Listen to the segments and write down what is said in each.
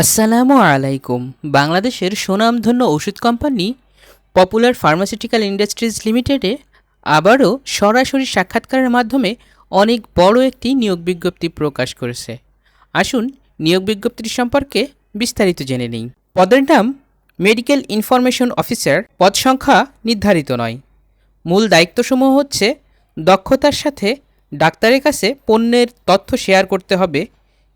আসসালামু আলাইকুম। বাংলাদেশের সুনামধন্য ওষুধ কোম্পানি পপুলার ফার্মাসিউটিক্যাল ইন্ডাস্ট্রিজ লিমিটেডে আবারও সরাসরি সাক্ষাৎকারের মাধ্যমে অনেক বড় একটি নিয়োগ বিজ্ঞপ্তি প্রকাশ করেছে। আসুন নিয়োগ বিজ্ঞপ্তিটি সম্পর্কে বিস্তারিত জেনে নিই। পদের নাম মেডিকেল ইনফরমেশন অফিসার। পদ সংখ্যা নির্ধারিত নয়। মূল দায়িত্বসমূহ হচ্ছে দক্ষতার সাথে ডাক্তারের কাছে পণ্যের তথ্য শেয়ার করতে হবে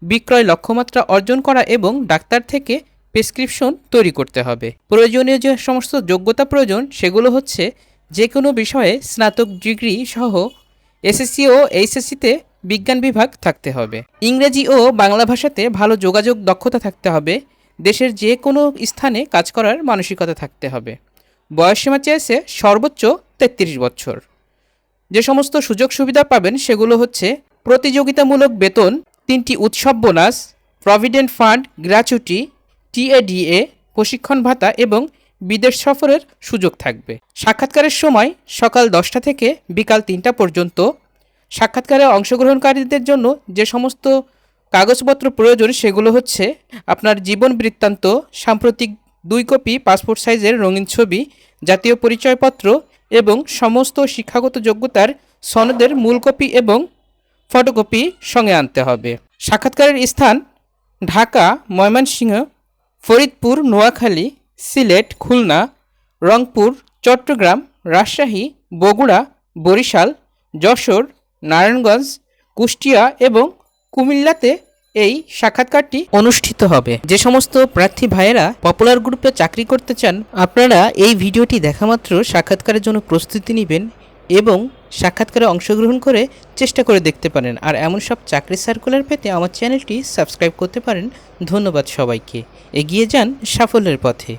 বিক্রয় লক্ষ্যমাত্রা অর্জন করা এবং ডাক্তার থেকে প্রেসক্রিপশন তৈরি করতে হবে। প্রয়োজনীয় যে সমস্ত যোগ্যতা প্রয়োজন, সেগুলো হচ্ছে যে কোনো বিষয়ে স্নাতক ডিগ্রি সহ এসএসসি ও এইচএসসিতে বিজ্ঞান বিভাগ থাকতে হবে। ইংরেজি ও বাংলা ভাষাতে ভালো যোগাযোগ দক্ষতা থাকতে হবে। দেশের যে কোনো স্থানে কাজ করার মানসিকতা থাকতে হবে। বয়সসীমা চেয়েছে সর্বোচ্চ তেত্রিশ বছর। যে সমস্ত সুযোগ সুবিধা পাবেন, সেগুলো হচ্ছে প্রতিযোগিতামূলক বেতন তিনটি উৎসব bonus provident fund gratuity TADA প্রশিক্ষণ ভাতা এবং বিদেশ সফরের সুযোগ থাকবে। সাক্ষাৎকারের সময় সকাল দশটা থেকে বিকাল তিনটা পর্যন্ত সাক্ষাৎকারে অংশগ্রহণকারীদের জন্য যে সমস্ত কাগজপত্র প্রয়োজন সেগুলো হচ্ছে আপনার জীবন বৃত্তান্ত, সাম্প্রতিক দুই কপি, পাসপোর্ট সাইজের রঙিন ছবি, জাতীয় পরিচয়পত্র এবং সমস্ত শিক্ষাগত যোগ্যতার সনদের মূল কপি এবং ফটোকপি সঙ্গে আনতে হবে। সাক্ষাৎকারের স্থান ঢাকা, ময়মনসিংহ, ফরিদপুর, নোয়াখালী, সিলেট, খুলনা, রংপুর, চট্টগ্রাম, রাজশাহী, বগুড়া, বরিশাল, যশোর, নারায়ণগঞ্জ, কুষ্টিয়া এবং কুমিল্লাতে এই সাক্ষাৎকারটি অনুষ্ঠিত হবে। যে সমস্ত প্রার্থী ভাইয়েরা পপুলার গ্রুপে চাকরি করতে চান, আপনারা এই ভিডিওটি দেখামাত্র সাক্ষাৎকারের জন্য প্রস্তুতি নেবেন। এবং সাক্ষাৎকারে অংশগ্রহণ করে চেষ্টা করে দেখতে পারেন। আর এমন সব চাকরি সার্কুলার পেতে আমার চ্যানেলটি সাবস্ক্রাইব করতে পারেন। ধন্যবাদ সবাইকে। এগিয়ে যান সাফল্যের পথে।